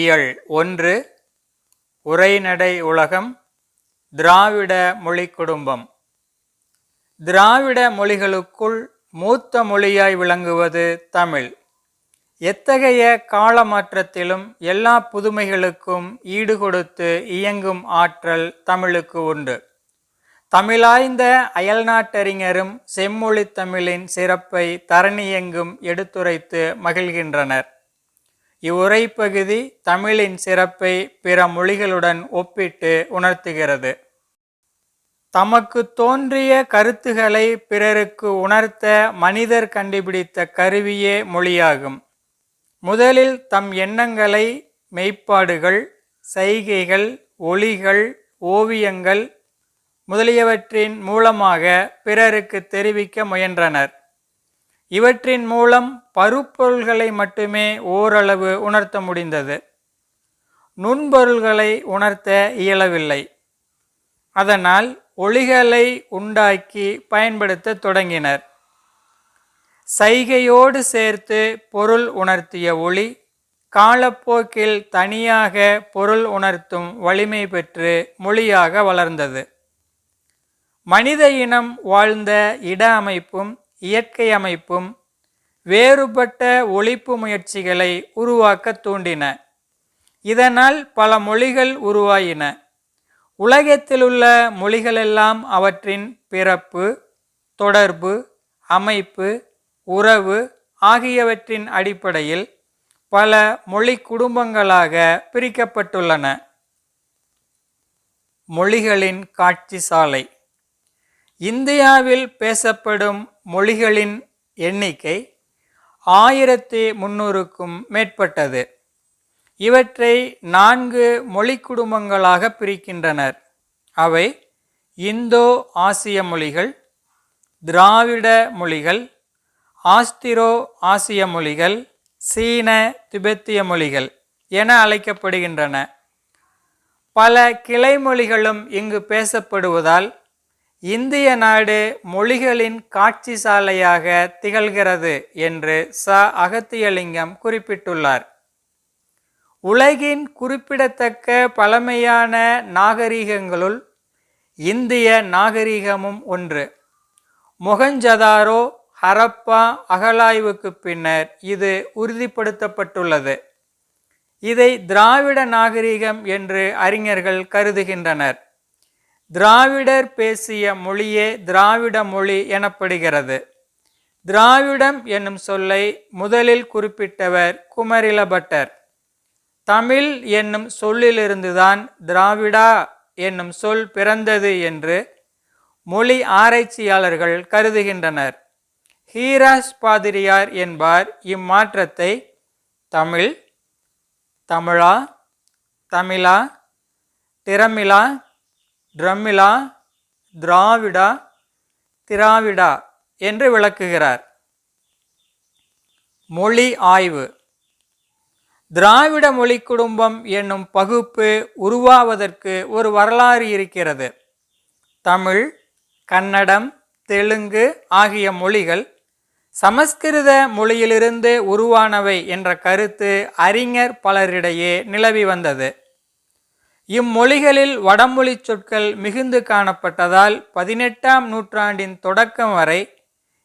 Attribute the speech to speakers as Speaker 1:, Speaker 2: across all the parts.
Speaker 1: இயல். ஒன்று உரைநடை உலகம் திராவிட மொழி குடும்பம். திராவிட மொழிகளுக்குள் மூத்த மொழியாய் விளங்குவது தமிழ். எத்தகைய காலமாற்றத்திலும் எல்லா புதுமைகளுக்கும் ஈடுகொடுத்து இயங்கும் ஆற்றல் தமிழுக்கு உண்டு. தமிழாய்ந்த அயல்நாட்டறிஞரும் செம்மொழி தமிழின் சிறப்பை தரணியெங்கும் எடுத்துரைத்து மகிழ்கின்றனர். இவ்வுரை பகுதி தமிழின் சிறப்பை பிற மொழிகளுடன் ஒப்பிட்டு உணர்த்துகிறது. தமக்கு தோன்றிய கருத்துக்களை பிறருக்கு உணர்த்த மனிதர் கண்டுபிடித்த கருவியே மொழியாகும். முதலில் தம் எண்ணங்களை மெய்ப்பாடுகள் செய்கைகள் ஒளிகள் ஓவியங்கள் முதலியவற்றின் மூலமாக பிறருக்கு தெரிவிக்க முயன்றனர். இவற்றின் மூலம் பருப்பொருள்களை மட்டுமே ஓரளவு உணர்த்த முடிந்தது. நுண்பொருள்களை உணர்த்த இயலவில்லை. அதனால் ஒளிகளை உண்டாக்கி பயன்படுத்த தொடங்கினர். சைகையோடு சேர்த்து பொருள் உணர்த்திய ஒளி காலப்போக்கில் தனியாக பொருள் உணர்த்தும் வலிமை பெற்று மொழியாக வளர்ந்தது. மனித இனம் வாழ்ந்த இட அமைப்பும் இயற்கை அமைப்பும் வேறுபட்ட ஒழிப்பு முயற்சிகளை உருவாக்க தூண்டின. இதனால் பல மொழிகள் உருவாயின. உலகத்திலுள்ள மொழிகளெல்லாம் அவற்றின் பிறப்பு தொடர்பு அமைப்பு உறவு ஆகியவற்றின் அடிப்படையில் பல மொழி குடும்பங்களாக பிரிக்கப்பட்டுள்ளன. மொழிகளின் காட்சி சாலை. இந்தியாவில் பேசப்படும் மொழிகளின் எண்ணிக்கை ஆயிரத்தி முன்னூறுக்கும் மேற்பட்டது. இவற்றை நான்கு மொழி குடும்பங்களாக பிரிக்கின்றனர். அவை இந்தோ ஆசிய மொழிகள் திராவிட மொழிகள் ஆஸ்திரோ ஆசிய மொழிகள் சீன திபெத்திய மொழிகள் என அழைக்கப்படுகின்றன. பல கிளை மொழிகளும் இங்கு பேசப்படுவதால் இந்திய நாடு மொழிகளின் காட்சி சாலையாக திகழ்கிறது என்று ச. அகத்தியலிங்கம் குறிப்பிட்டுள்ளார். உலகின் குறிப்பிடத்தக்க பழமையான நாகரிகங்களுள் இந்திய நாகரிகமும் ஒன்று. மொகஞ்சதாரோ ஹரப்பா அகலாய்வுக்கு பின்னர் இது உறுதிப்படுத்தப்பட்டுள்ளது. இதை திராவிட நாகரிகம் என்று அறிஞர்கள் கருதுகின்றனர். திராவிடர் பேசிய மொழியே திராவிட மொழி எனப்படுகிறது. திராவிடம் என்னும் சொல்லை முதலில் குறிப்பிட்டவர் குமரிலபட்டர் தமிழ் என்னும் சொல்லிலிருந்துதான் திராவிடா என்னும் சொல் பிறந்தது என்று மொழி ஆராய்ச்சியாளர்கள் கருதுகின்றனர். ஹீராஸ் பாதிரியார் என்பார் இம்மாற்றத்தை. தமிழ் தமிழா தமிழா திறமிழா ட்ரமிழா திராவிடா திராவிடா என்று விளக்குகிறார். மொழி ஆய்வு. திராவிட மொழி குடும்பம் என்னும் பகுப்பு உருவாவதற்கு ஒரு வரலாறு இருக்கிறது. தமிழ் கன்னடம் தெலுங்கு ஆகிய மொழிகள் சமஸ்கிருத மொழியிலிருந்து உருவானவை என்ற கருத்து அறிஞர் பலரிடையே நிலவி வந்தது. இம்மொழிகளில் வடமொழி சொற்கள் மிகுந்து காணப்பட்டதால் பதினெட்டாம் நூற்றாண்டின் தொடக்கம் வரை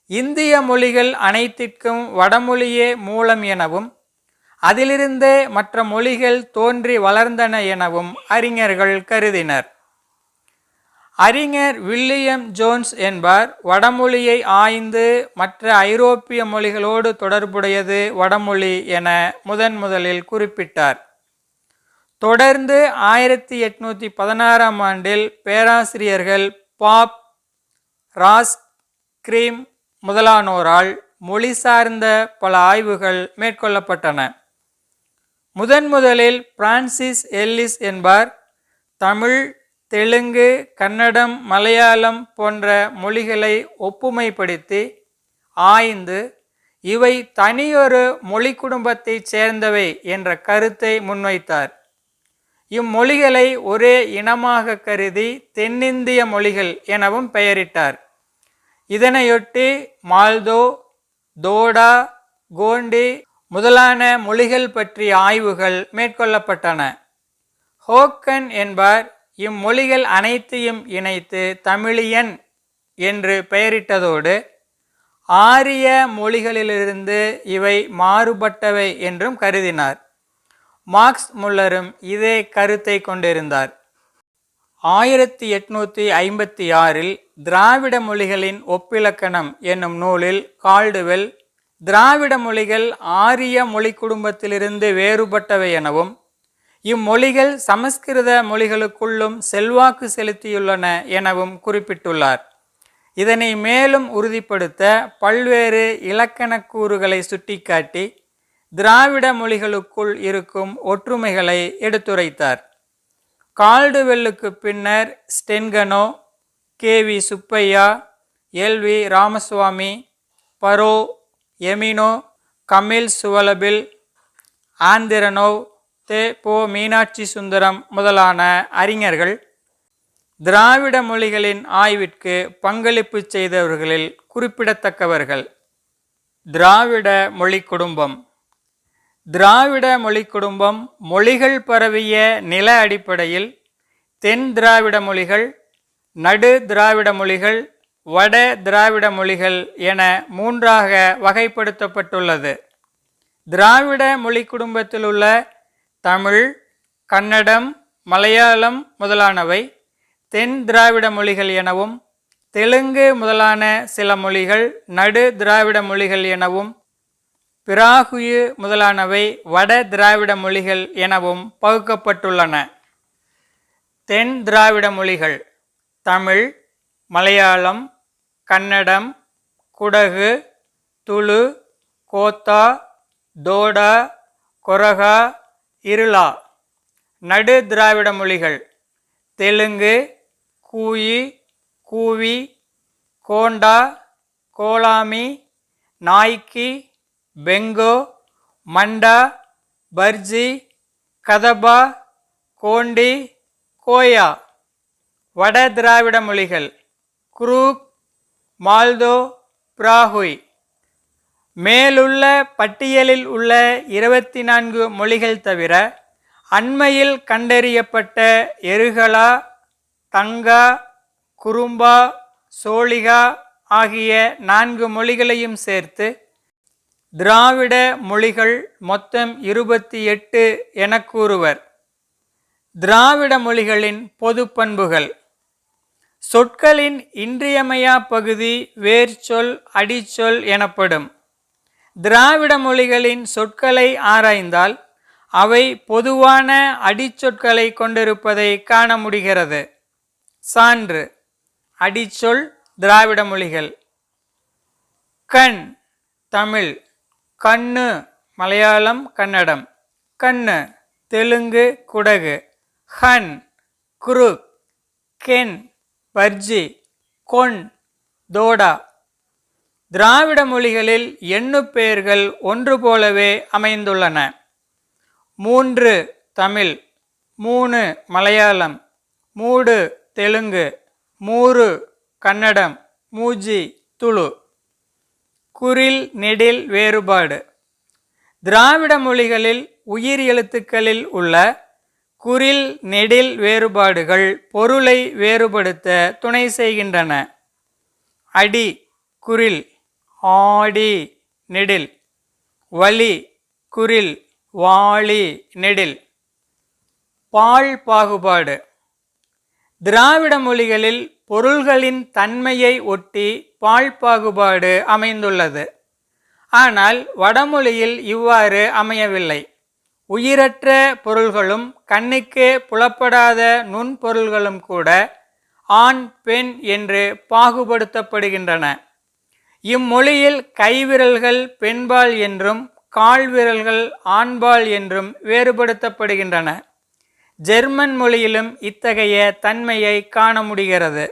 Speaker 1: இந்திய மொழிகள் அனைத்திற்கும் வடமொழியே மூலம் எனவும் அதிலிருந்தே மற்ற மொழிகள் தோன்றி வளர்ந்தன எனவும் அறிஞர்கள் கருதினர். அறிஞர் வில்லியம் ஜோன்ஸ் என்பார். வடமொழியை ஆய்ந்து மற்ற ஐரோப்பிய மொழிகளோடு தொடர்புடையது வடமொழி என முதன் முதலில் குறிப்பிட்டார். தொடர்ந்து ஆயிரத்தி எட்நூற்றி பதினாறாம் ஆண்டில் பேராசிரியர்கள் பாப் ராஸ் கிரீம் முதலானோரால் மொழி சார்ந்த பல ஆய்வுகள் மேற்கொள்ளப்பட்டன. முதன் முதலில் பிரான்சிஸ் எல்லிஸ் என்பார். தமிழ் தெலுங்கு கன்னடம் மலையாளம் போன்ற மொழிகளை ஒப்புமைப்படுத்தி ஆய்ந்து இவை தனியொரு மொழி குடும்பத்தைச் சேர்ந்தவை என்ற கருத்தை முன்வைத்தார். இம்மொழிகளை ஒரே இனமாக கருதி தென்னிந்திய மொழிகள் எனவும் பெயரிட்டார். இதனையொட்டி மால்தோ தோடா கோண்டி முதலான மொழிகள் பற்றிய ஆய்வுகள் மேற்கொள்ளப்பட்டன. ஹோக்கன் என்பார் இம்மொழிகள் அனைத்தையும் இணைத்து தமிழியன் என்று பெயரிட்டதோடு ஆரிய மொழிகளிலிருந்து இவை மாறுபட்டவை என்றும் கருதினார். மார்க்ஸ் முல்லரும் இதே கருத்தை கொண்டிருந்தார். ஆயிரத்தி எட்நூற்றி ஐம்பத்தி ஆறில் திராவிட மொழிகளின் ஒப்பிலக்கணம் என்னும் நூலில் கால்டுவெல் திராவிட மொழிகள் ஆரிய மொழி குடும்பத்திலிருந்து வேறுபட்டவை எனவும் இம்மொழிகள் சமஸ்கிருத மொழிகளுக்குள்ளும் செல்வாக்கு செலுத்தியுள்ளன எனவும் குறிப்பிட்டுள்ளார். இதனை மேலும் உறுதிப்படுத்த பல்வேறு இலக்கணக் கூறுகளை சுட்டிக்காட்டி திராவிட மொழிகளுக்குள் இருக்கும் ஒற்றுமைகளை எடுத்துரைத்தார். கால்டுவெல்லுக்கு பின்னர் Sten Konow K V Subbaiah L V Ramaswamy Burrow Emeneau Kamil Zvelebil Andronov தே போ மீனாட்சி சுந்தரம் முதலான அறிஞர்கள் திராவிட மொழிகளின் ஆய்விற்கு பங்களிப்பு செய்தவர்களில் குறிப்பிடத்தக்கவர்கள். திராவிட மொழி குடும்பம். திராவிட மொழி குடும்பம் மொழிகள் பரவிய நில அடிப்படையில் தென் திராவிட மொழிகள் நடு திராவிட மொழிகள் வட திராவிட மொழிகள் என மூன்றாக வகைப்படுத்தப்பட்டுள்ளது. திராவிட மொழி குடும்பத்தில் உள்ள தமிழ் கன்னடம் மலையாளம் முதலானவை தென் திராவிட மொழிகள் எனவும் தெலுங்கு முதலான சில மொழிகள் நடு திராவிட மொழிகள் எனவும் பிராகுயு முதலானவை வட திராவிட மொழிகள் எனவும் பகுக்கப்பட்டுள்ளன. தென் திராவிட மொழிகள் தமிழ் மலையாளம் கன்னடம் குடகு துளு கோத்தா தோடா கொரகா இருளா. நடு திராவிட மொழிகள் தெலுங்கு கூயி கூவி கோண்டா கோலாமி நாய்க்கி பெங்கோ மண்டா பர்ஜி கதபா கோண்டி கோயா. வட திராவிட மொழிகள் குரூக் மால்தோ பிராகுய் மேலுள்ள பட்டியலில் உள்ள இருபத்தி நான்கு மொழிகள் தவிர அண்மையில் கண்டறியப்பட்ட எருகலா தங்கா குறும்பா சோழிகா ஆகிய நான்கு மொழிகளையும் சேர்த்து திராவிட மொழிகள் மொத்தம் இருபத்தி எட்டு என கூறுவர். திராவிட மொழிகளின் பொது பண்புகள். சொற்களின் இன்றியமையா பகுதி வேர்ச்சொல் அடிச்சொல் எனப்படும். திராவிட மொழிகளின் சொற்களை ஆராய்ந்தால் அவை பொதுவான அடிச்சொற்களை கொண்டிருப்பதை காண முடிகிறது. சான்று. அடிச்சொல் திராவிட மொழிகள். கண். தமிழ். கண்ணு மலையாளம் கன்னடம். கண்ணு தெலுங்கு குடகு. ஹன் குரு கென் பர்ஜி கொன் தோடா. திராவிட மொழிகளில் எண்ணு பெயர்கள் ஒன்று போலவே அமைந்துள்ளன. மூன்று தமிழ். மூணு மலையாளம். மூடு தெலுங்கு. மூறு கன்னடம். மூஜி துளு. குறில் நெடில் வேறுபாடு. திராவிட மொழிகளில் உயிர் எழுத்துக்களில் உள்ள குறில் நெடில் வேறுபாடுகள் பொருளை வேறுபடுத்த துணை செய்கின்றன. அடி குறில் ஆடி நெடில். வலி குறில் வாளி நெடில். பால் பாகுபாடு. திராவிட மொழிகளில் பொருள்களின் தன்மையை ஒட்டி பால் பாகுபாடு அமைந்துள்ளது. ஆனால் வடமொழியில் இவ்வாறு அமையவில்லை. உயிரற்ற பொருள்களும் கண்ணுக்கு புலப்படாத நுண்பொருள்களும் கூட ஆண் பெண் என்று பாகுபடுத்தப்படுகின்றன. இம்மொழியில் கைவிரல்கள் பெண்பால் என்றும் கால்விரல்கள் ஆண்பால் என்றும் வேறுபடுத்தப்படுகின்றன. ஜெர்மன் மொழியிலும் இத்தகைய தன்மையை காண முடிகிறது.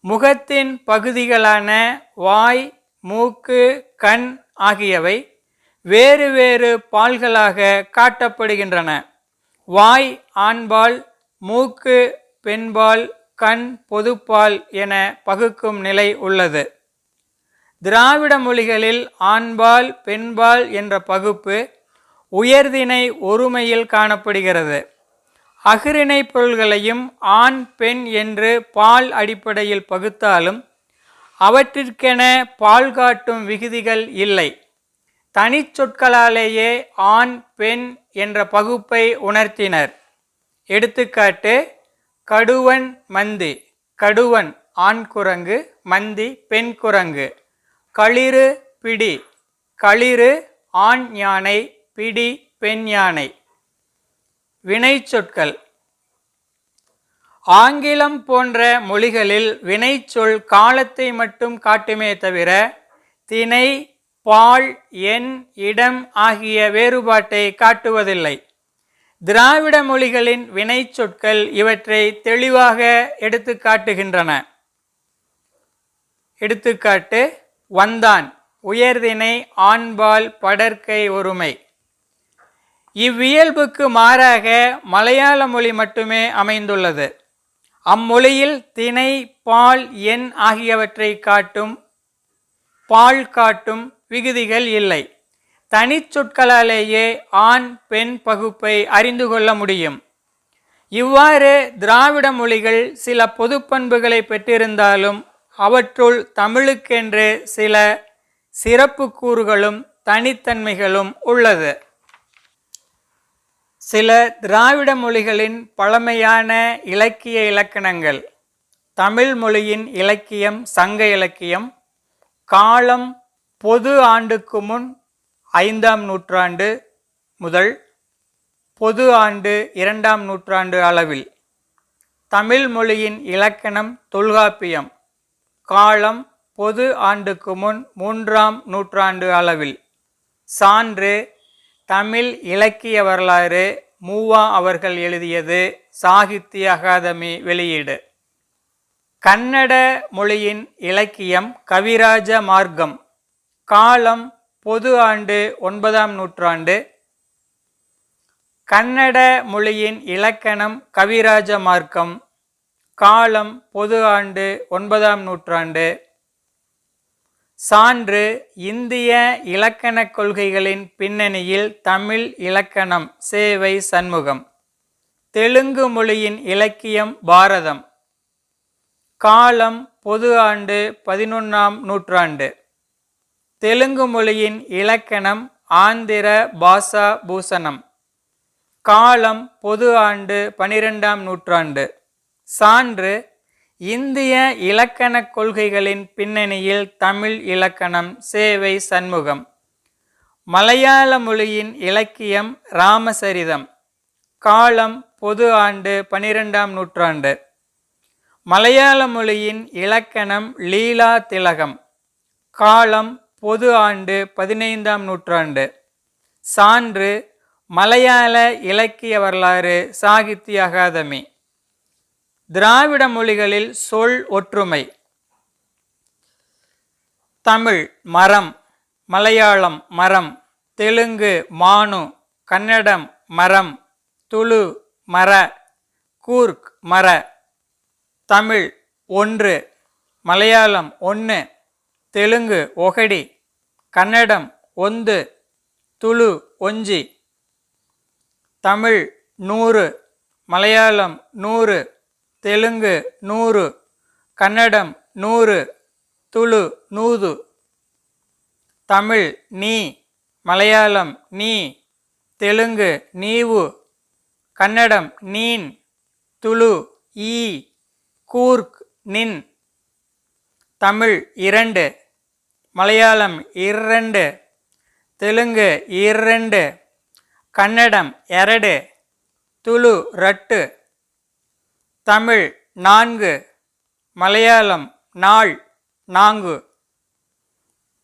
Speaker 1: முகத்தின் பகுதிகளான வாய் மூக்கு கண் ஆகியவை வேறு வேறு பால்களாக காட்டப்படுகின்றன. வாய் ஆண்பால் மூக்கு பெண்பால் கண் பொதுப்பால் என பகுக்கும் நிலை உள்ளது. திராவிட மொழிகளில் ஆண்பால் பெண்பால் என்ற பகுப்பு உயர்திணை ஒருமையில் காணப்படுகிறது. அகிரிணை பொருள்களையும் ஆண் பெண் என்று பால் அடிப்படையில் பகுத்தாலும் அவற்றிற்கென பால் காட்டும் விகுதிகள் இல்லை. தனிச்சொற்களாலேயே ஆண் பெண் என்ற பகுப்பை உணர்த்தினர். எடுத்துக்காட்டு கடுவன் மந்தி கடுவன் ஆண் குரங்கு மந்தி பெண் குரங்கு. களிறு பிடி களிறு ஆண் யானை பிடி பெண் யானை. வினைச்சொற்கள். ஆங்கிலம் போன்ற மொழிகளில் வினைச்சொல் காலத்தை மட்டும் காட்டுமே தவிர திணை பால் எண் இடம் ஆகிய வேறுபாட்டை காட்டுவதில்லை. திராவிட மொழிகளின் வினைச்சொற்கள் இவற்றை தெளிவாக எடுத்து காட்டுகின்றன. எடுத்துக்காட்டு வந்தான் உயர்தினை ஆண்பால் படற்கை ஒருமை. இவ்வியல்புக்கு மாறாக மலையாள மொழி மட்டுமே அமைந்துள்ளது. அம்மொழியில் திணை பால் எண் ஆகியவற்றை காட்டும் பால் காட்டும் விகுதிகள் இல்லை. தனிச்சொற்களாலேயே ஆண் பெண் பகுப்பை அறிந்து கொள்ள முடியும். இவ்வாறு திராவிட மொழிகள் சில பொதுப்பண்புகளை பெற்றிருந்தாலும் அவற்றுள் தமிழுக்கென்று சில சிறப்பு கூறுகளும் தனித்தன்மைகளும் உள்ளது. சில திராவிட மொழிகளின் பழமையான இலக்கிய இலக்கணங்கள். தமிழ் மொழியின் இலக்கியம் சங்க இலக்கியம் காலம் பொது ஆண்டுக்கு முன் ஐந்தாம் நூற்றாண்டு முதல் பொது ஆண்டு இரண்டாம் நூற்றாண்டு அளவில். தமிழ் மொழியின் இலக்கணம் தொல்காப்பியம். காலம் பொது ஆண்டுக்கு முன் மூன்றாம் நூற்றாண்டு அளவில். சான்று தமிழ் இலக்கிய வரலாறு மூவா அவர்கள் எழுதியது சாகித்ய அகாதமி வெளியீடு. கன்னட மொழியின் இலக்கியம் கவிராஜ மார்க்கம். காலம் பொது ஆண்டு ஒன்பதாம் நூற்றாண்டு. கன்னட மொழியின் இலக்கணம் கவிராஜ மார்க்கம். காலம் பொது ஆண்டு ஒன்பதாம் நூற்றாண்டு. சான்று இந்திய இலக்கணக் கொள்கைகளின் பின்னணியில் தமிழ் இலக்கணம் சேவை சண்முகம். தெலுங்கு மொழியின் இலக்கியம் பாரதம். காலம் பொது ஆண்டு பதினொன்றாம் நூற்றாண்டு. தெலுங்கு மொழியின் இலக்கணம் ஆந்திர பாஷா பூசணம். காலம் பொது ஆண்டு பனிரெண்டாம் நூற்றாண்டு. சான்று இந்திய இலக்கணக் கொள்கைகளின் பின்னணியில் தமிழ் இலக்கணம் சேவை சண்முகம். மலையாள மொழியின் இலக்கியம் ராமசரிதம். காலம் பொது ஆண்டு பனிரெண்டாம் நூற்றாண்டு. மலையாள மொழியின் இலக்கணம் லீலா திலகம். காலம் பொது ஆண்டு பதினைந்தாம் நூற்றாண்டு. சான்று மலையாள இலக்கிய வரலாறு சாகித்ய அகாதமி. திராவிட மொழிகளில் சொல் ஒற்றுமை. தமிழ் மரம் மலையாளம் மரம் தெலுங்கு மானு கன்னடம் மரம் துளு மர கூர்க் மர தமிழ் ஒன்று மலையாளம் ஒன்று தெலுங்கு ஒகடி கன்னடம் ஒந்து துளு ஒஞ்சி. தமிழ் நூறு மலையாளம் நூறு தெலுங்கு நூறு கன்னடம் நூறு துளு நூது தமிழ் நீ மலையாளம் நீ தெலுங்கு நீவு கன்னடம் நீன் துளு ஈ கூர்க் நின் தமிழ் இரண்டு மலையாளம் இரண்டு தெலுங்கு இரண்டு கன்னடம் ಎರಡು துளு ரட்டு தமிழ் நான்கு மலையாளம் நாள் நான்கு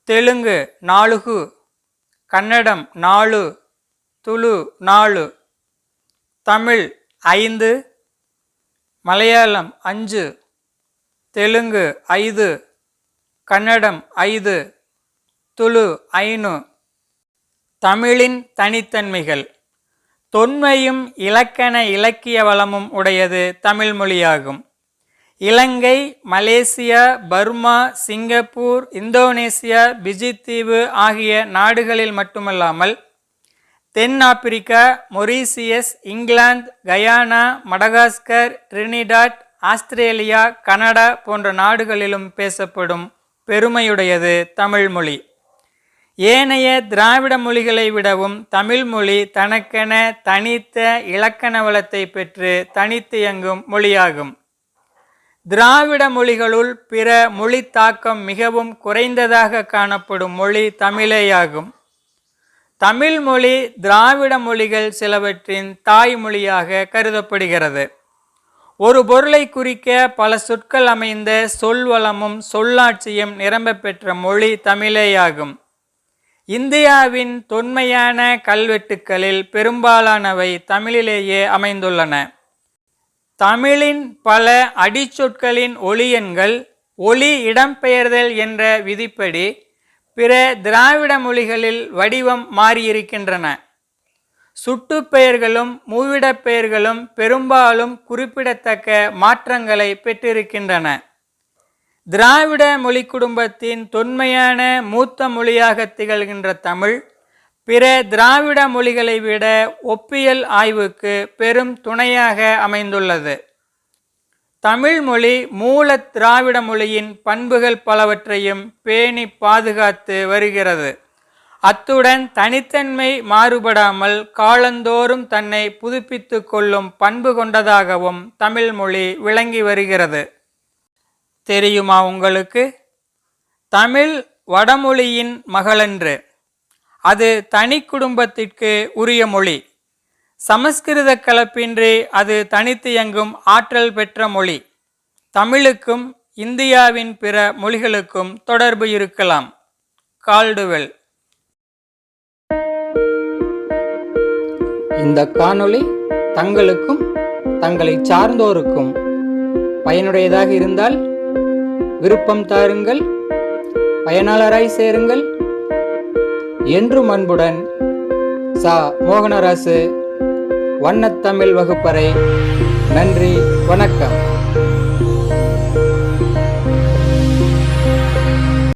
Speaker 1: தெலுங்கு நாலுகு கன்னடம் நாலு துளு நாலு தமிழ் ஐந்து மலையாளம் அஞ்சு தெலுங்கு ஐந்து கன்னடம் ஐந்து துளு ஐநு தமிழின் தனித்தன்மைகள். தொன்மையும் இலக்கண இலக்கிய வளமும் உடையது தமிழ் மொழியாகும். Ilankai Malaysia Burma Singapore Indonesia பிஜித்தீவு ஆகிய நாடுகளில் மட்டுமல்லாமல் தென்னாப்பிரிக்கா Mauritius England Guyana Madagascar Trinidad Australia Canada போன்ற நாடுகளிலும் பேசப்படும் பெருமையுடையது தமிழ்மொழி ஏனைய திராவிட மொழிகளை விடவும் தமிழ் மொழி தனக்கென தனித்த இலக்கண வளத்தை பெற்று தனித்து இயங்கும் மொழியாகும். திராவிட மொழிகளுள் பிற மொழி தாக்கம் மிகவும் குறைந்ததாக காணப்படும் மொழி தமிழேயாகும். தமிழ் மொழி திராவிட மொழிகள் சிலவற்றின் தாய்மொழியாக கருதப்படுகிறது. ஒரு பொருளை குறிக்க பல சொற்கள் அமைந்த சொல்வளமும் சொல்லாட்சியும் நிரம்ப பெற்ற மொழி தமிழேயாகும். இந்தியாவின் தொன்மையான கல்வெட்டுக்களில் பெரும்பாலானவை தமிழிலேயே அமைந்துள்ளன. தமிழின் பல அடிச்சொற்களின் ஒளியன்கள் ஒளி இடம்பெயர்தல் என்ற விதிப்படி பிற திராவிட மொழிகளில் வடிவம் மாறியிருக்கின்றன. சுட்டுப்பெயர்களும் மூவிடப் பெயர்களும் பெரும்பாலும் குறிப்பிடத்தக்க மாற்றங்களை பெற்றிருக்கின்றன. திராவிட மொழி குடும்பத்தின் தொன்மையான மூத்த மொழியாக திகழ்கின்ற தமிழ் பிற திராவிட மொழிகளை விட ஒப்பியல் ஆய்வுக்கு பெரும் துணையாக அமைந்துள்ளது. தமிழ் மொழி மூல திராவிட மொழியின் பண்புகள் பலவற்றையும் பேணி பாதுகாத்து வருகிறது. அத்துடன் தனித்தன்மை மாறுபடாமல் காலந்தோறும் தன்னை புதுப்பித்து கொள்ளும் பண்பு கொண்டதாகவும் தமிழ் மொழி விளங்கி வருகிறது. தெரியுமா உங்களுக்கு? தமிழ் வடமொழியின் மகளன்று. அது தனி குடும்பத்திற்கு உரிய மொழி. சமஸ்கிருத கலப்பின்றி அது தனித்து இயங்கும் ஆற்றல் பெற்ற மொழி. தமிழுக்கும் இந்தியாவின் பிற மொழிகளுக்கும் தொடர்பு இருக்கலாம். கால்டுவெல். இந்த காணொளி தங்களுக்கும் தங்களை சார்ந்தோருக்கும் பயனுடையதாக இருந்தால் விருப்பம் தாருங்கள். பயனாளராய் சேருங்கள். என்றும் அன்புடன் சா. மோகனராசு வண்ணத்தமிழ் வகுப்பறை. நன்றி வணக்கம்.